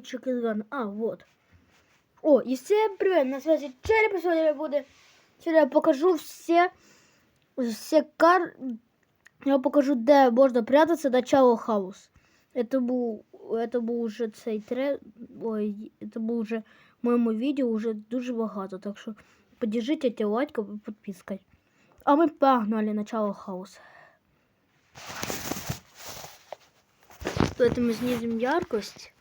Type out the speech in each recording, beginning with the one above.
Чекиган. А, вот. О, и всем привет, на связи Череп, сегодня я буду... Сегодня я покажу все... Все кар... Я покажу, де можна прятатися начало хаус. Это був... Это був уже цей тред... Ой, это був уже в моєму відео уже дуже багато, так що поддержите эти лайком и подпиской. А ми погнали начало хаус. Поэтому знизим яркость.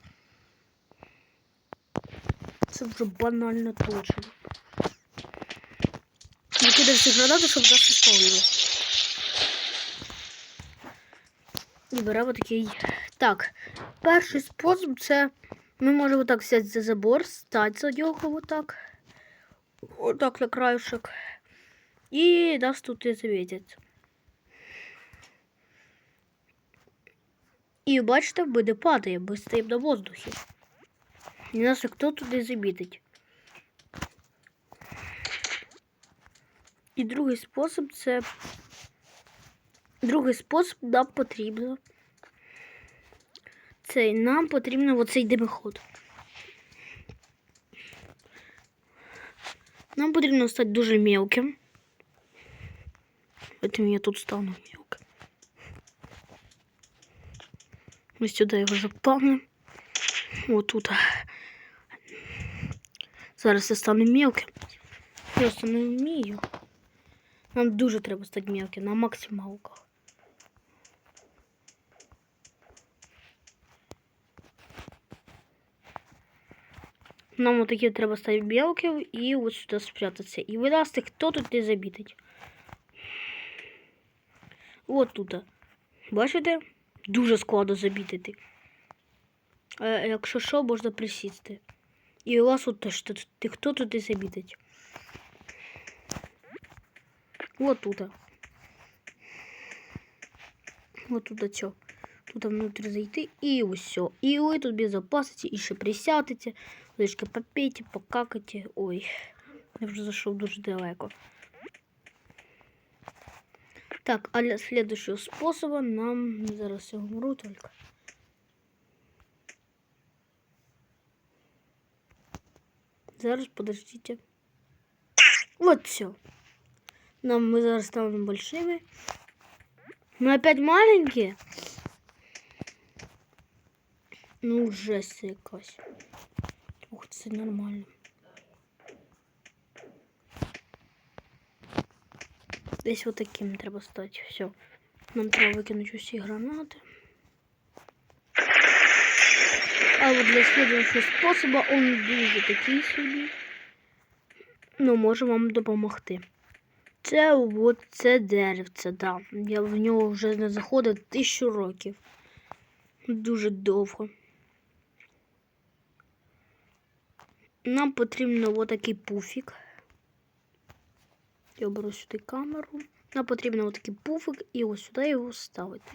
Це вже банально точно. Викидай всі гранати, щоб нас. І беремо такий. Так, перший спосіб це ми можемо так взяти за забор, стати за нього отак. Отак на краюшек. І нас тут не заметять. І бачите, ми не падаємо, ми стоїмо на воздухі. І нас ніхто тут не замітить. І другий спосіб це. Другий спосіб нам потрібно. Цей нам потрібно оцей димоход. Нам потрібно стати дуже мелким. Поэтому я тут стану мелким. Ми сюди його запавнемо. Вот тут. Зараз я стану мелким. Просто не вмію. Нам дуже треба стати мелким на максималках. Нам вот такі треба стати мелким і от сюди спрятатися. І вилазити, хто тут не замітить. От тут. Бачите? Дуже складно замітити. А якщо що, можна присісти. І у вас от теж тут, ти хто тут і замітить. Вот тут. Вот тут що. Тут внутрь зайти і все. І ви тут безопасите, і ще присядете, трішки попейте, покакайте. Ой, я вже зайшов дуже далеко. Так, а для следующего способа нам зараз я умру только. Зараз подождите. Вот все. Нам мы зараз станем большими. Мы опять маленькие. Ну, жесть якась. Ух, це нормально. Десь вот таким треба стати. Все. Нам треба викинути усі гранати. А вот для следующего способа он дуже такий собі. Ну, може вам допомогти. Це от це деревце, да. Я в нього вже не заходив тисячу років. Дуже довго. Нам потрібно отакий пуфік. Я беру сюди камеру. Нам потрібно отакий пуфик і ось сюди його ставити.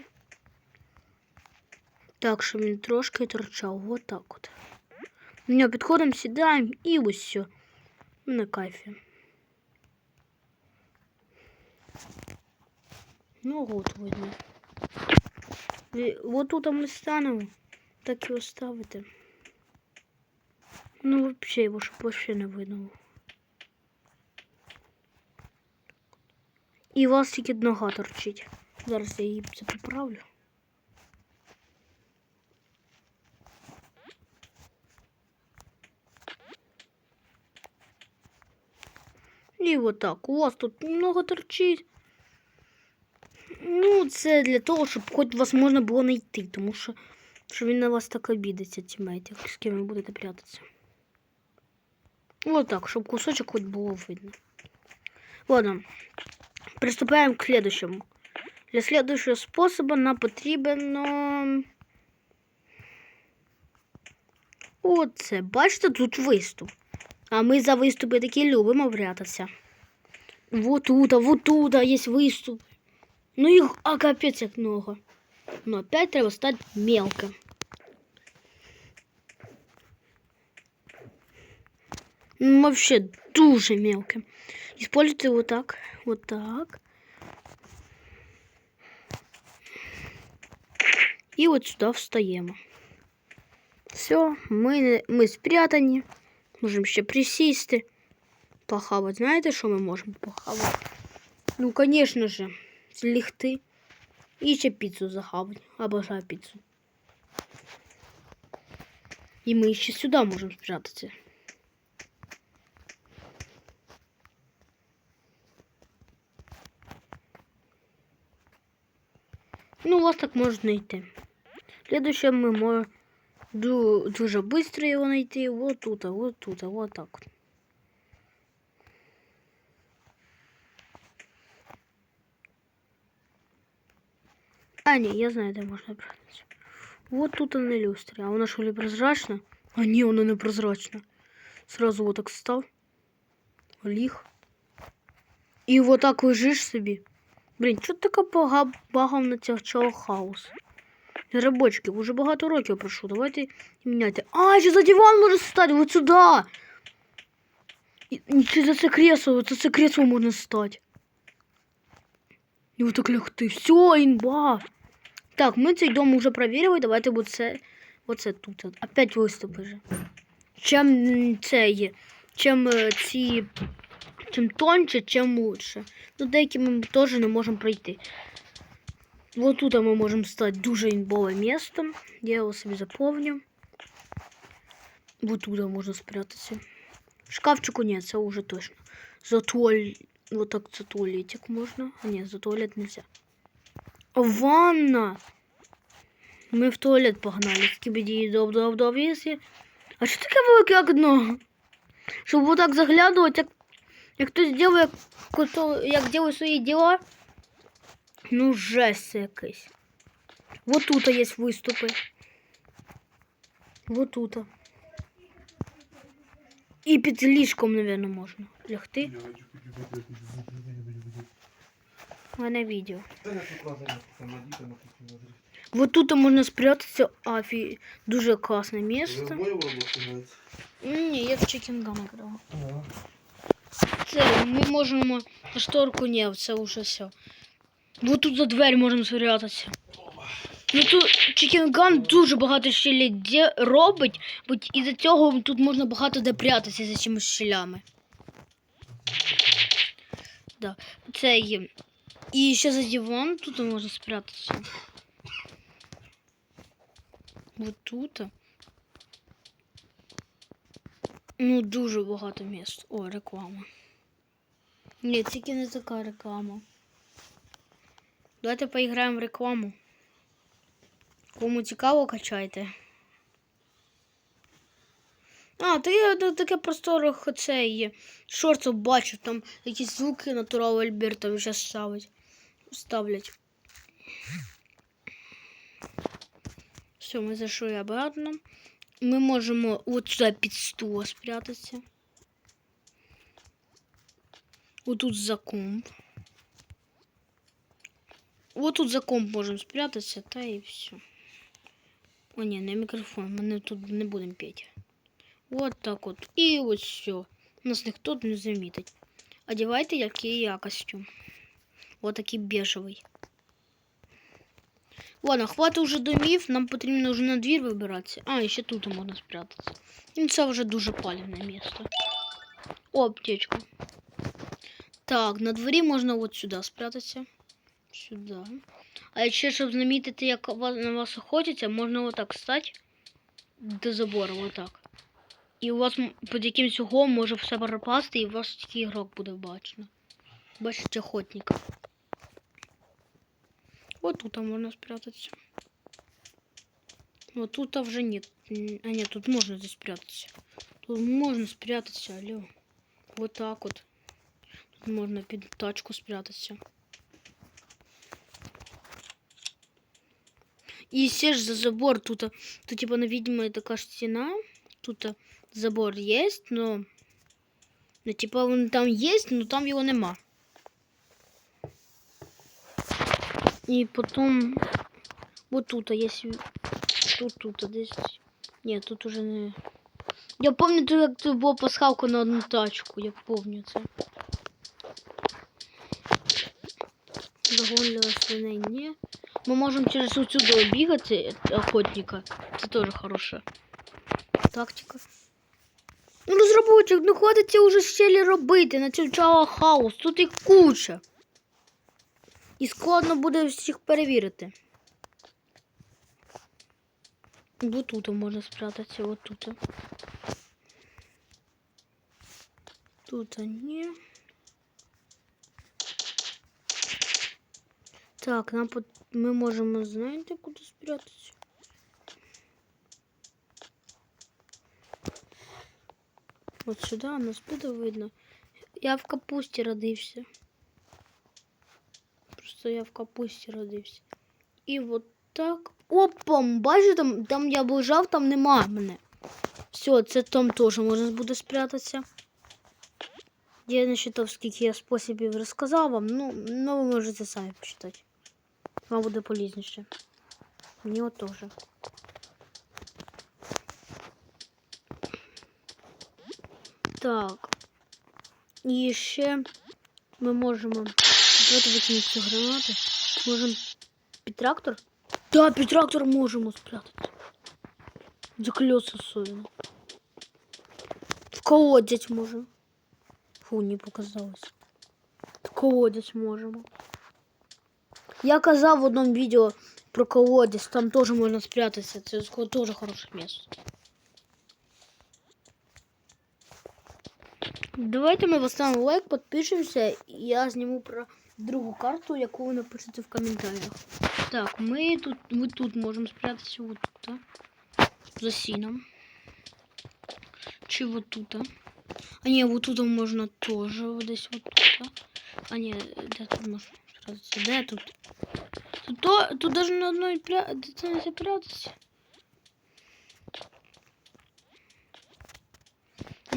Так, щоб він трошки торчав. От так от. Нього підходимо, сідаємо і ось все. На кайфі. Ну от видно. І от тут ми станемо. Так його ставити. Ну, вообще його щоб вообще не видно. І у вас тільки нога торчить. Зараз я її це поправлю. І от так. У вас тут немного торчить. Ну, це для того, щоб хоч вас можна було знайти, тому що, що він на вас так обідеться, тімейт, з ким ви будете прятатися. Вот так, чтобы кусочек хоть было видно. Ладно, приступаем к следующему. Для следующего способа нам потрібно... Оце, бачите, тут виступ. А ми за виступи такі любимо прятатися. Вот тут, а вот тут а є виступ. Ну їх, а капець як много. Но опять треба стати мелко. Ну, вообще дуже мелко. Используйте вот так, вот так. И вот сюда встаем. все, ми, ми спрятані. Можемо ще присісти. Похавати. Знаєте, що ми можемо похавати? Ну, звісно же, злігти. І ще піцу захавати. Обожаю піцу. І ми ще сюди можемо спрятатися. Ну, вас так можна йти. Следующее мы можем дуже быстро его найти. Вот тут, а вот тут, а вот так. А, не, я знаю, де можна брати. Вот тут она люстра. А вона що ли прозрачна? А ні, вона не прозрачна. Сразу вот так встав. Ліг. І вот так лежиш собі. Блін, чого така бага багав на цього хаос? Рабочки, уже багато років пройшло. Давайте міняйте. А, ще за диван може стати, вот сюди. І, і за це кресло, за це кресло можна стати. І вот так лягти. Все, інба. Так, ми цей дом уже проверили. Давайте оце, оце тут. Опять виступи же. Чим це є? Е, ці. Чим тоньше, чим лучше. Ну, деякі ми теж не можемо пройти. Вот тут мы можем стать дуже імбове место. Я его себе заповню. Вот туда можно спрятаться. Шкафчику нет, це уже точно. За туаль... Вот так за туалетик можно. А нет, за туалет нельзя. Ванна! Ми в туалет погнали. Скибіді доб доб если. А що таке велике окно? Щоб вот так заглядувати, як, як хтось кото- як делає свої діла. Ну, жесть якийсь. Вот тут є виступи. Вот тут. І під ліжком, наверное, можна лягти. У мене відео. Вот тут можна спрятатися. Афі, дуже класне місце. Ні, я в Чекінгам грала. Це ми можемо на шторку ні, це вже все. Вот тут за двері можемо спрятатися. Ну тут Чекінган дуже багато щелей де робить, бо із-за цього тут можна багато де прятатися за цими щелями. Да. Це є. І ще за диван тут можна спрятатися. Вот тут. Ну, дуже багато місць. О, реклама. Ні, тільки не така реклама. Давайте поіграємо в рекламу. Кому цікаво, качайте. А, то я таке просторах це є. Шорців бачу, там якісь звуки натурал Альберта зараз ставить. Ставлять. Все, ми зайшли обратно. Ми можемо от сюди під стул спрятатися. Отут за комп. Вот тут за комп можемо спрятатися, та і все. О, ні, не мікрофон, ми тут не будемо петь. Вот так от. І ось все. Нас ніхто не замітить. Одягайте, який я костюм. Вот такий бежевий. Ладно, хватить уже домів, нам потрібно вже на двір вибиратися. А, і ще тут можна спрятатися. Ну, це вже дуже палівне місто. О, аптечка. Так, на дворі можна от сюди спрятатися. Сюди. А ще, щоб замітити, як вас- на вас охотяться, можна отак стати до забору, отак. І у вас м- під якимсь углом може все пропасти, і у вас такий ігрок буде бачно. Бачите охотника. Вот тут можна спрятатися. Вот тут вже нет. М, А нет, тут можно здесь спрятаться. Тут можно спрятаться, алло. Вот так вот. Тут можно під тачку спрятаться. И сешь за забор. Тут, а, тут типа невидимая такая стена. Тут а, забор есть, но... Ну, типа, он там есть, но там его нема. И потом... Вот тут, если... Тут, тут, десь... Нет, тут уже не... Я тут як тут була пасхалка на одну тачку, я помню це. Загон для свиней ні. Ми можемо через отсюда обігати охотника. Це теж хороше. тактика. Ну, розробочик, ну хватить це вже щелі робити на цю Java хаос. Тут їх куча. І складно буде всіх перевірити. Бо тут можна спрятатися, от тут. Тут ні. Так, нам пот... ми можемо знаєте, куди спрятатися. От сюди нас буде видно. Я в капусті родився. Просто я в капусті родився. І от так. Опа, бачите, там, там я ближав, там нема мене. Все, це там теж можна буде спрятатися. Я не считав, скільки я способів розказав вам. Ну, ну ви можете самі почитати. Вам буде полезніше. Мені от теж. Так. І ще ми можемо. Давайте викинемо цю гранату. Можемо під трактор? Да, під трактор можемо спрятати. За колеса особенно. В колодязь можемо. Фу, не показалось. В колодязь можемо. Я казав в одному відео про колодязь, там теж можна спрятатися. Це теж хороше місце. Давайте ми поставимо лайк, підпишемося, і я зніму про другу карту, яку ви напишете в коментарях. Так, ми тут, ми тут можемо спрятатися вот тут, а? за сіном. Чи вот тут. а? А ні, вот тут можна теж десь вот тут. а? А ні, де тут можна спрятатися? Де тут? Тут, то, тут даже на одной пря...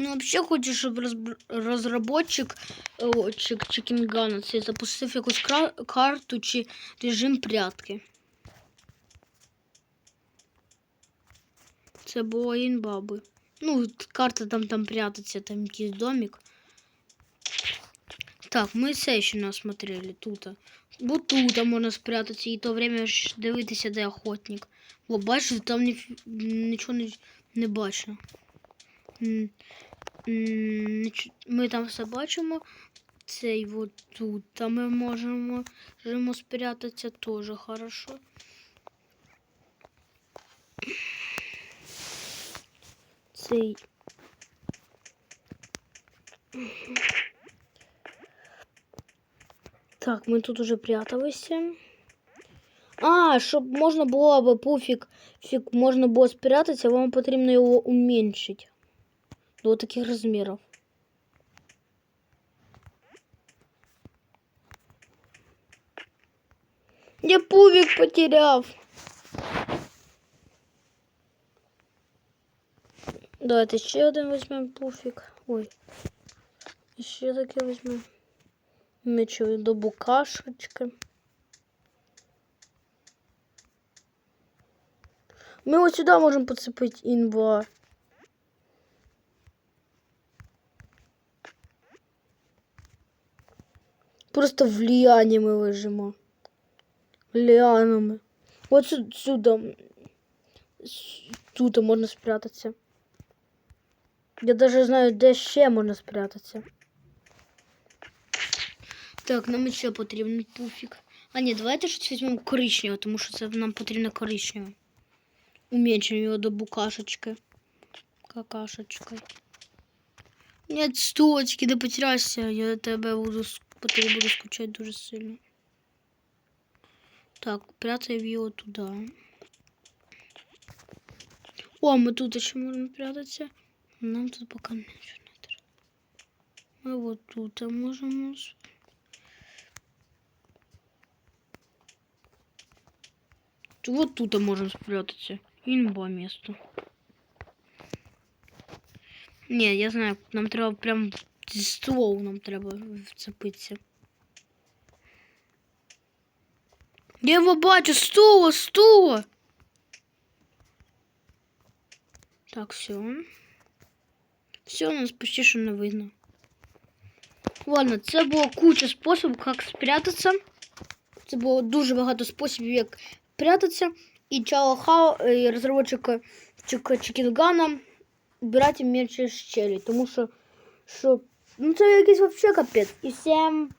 це не спрятатися. Ну, вообще хочу, щоб розб... розробочик о, чи, чи Кінгана цей запустив якусь кра... карту чи режим прятки. Це було інбаби. Ну, т- карта там там прятаться, там якийсь домик. Так, ми це ще не осмотрели тут. Бо тут можна спрятатися і то время ж дивитися, де охотник. Бо бачиш, там ні... нічого не, не бачно. Ми там все бачимо. Цей вот тут. Там ми можемо, можемо спрятатися теж хорошо. Цей. Так, ми тут уже пряталися. А, щоб можна було аби пуфік фік можна було спрятатися, вам потрібно його уменьшити до таких розмірів. Я пуфік потеряв. Давайте ще один візьмемо пуфік. Ой. Ще таке візьмемо. Мечу до букашечки. Ми ось сюди можемо поцепити інва. Просто влияние ми лежимо. Ліанами. От сю- сюди. Тут можна спрятатися. Я даже знаю, де ще можна спрятатися. Так, нам ще потрібен пуфік. А ні, давайте щось візьмемо коричневе, тому що це нам потрібно коричневе. Уменьшимо його до букашечки. Какашечкой. Нет, сточки, не потеряйся, я тебе буду по тобі буду скучати дуже сильно. Так, прятаємо його туди. О, ми тут ще можемо прятатися. Нам тут поки нічого не треба. Ми от тут можемо. с- Вот тут можемо спрятатися. Інба місто. Ні, я знаю, нам треба прям зі ствол нам треба вцепитися. Я його бачу, стула, стула. Так, все. Все, у нас почти що не видно. Ладно, це було куча способів, як спрятатися. Це було дуже багато способів, як прятатися. І Чао Хао, і розробочик Чик- Чикінгана збирати менше щелі, тому що, що ну це якийсь вообще капець. І всім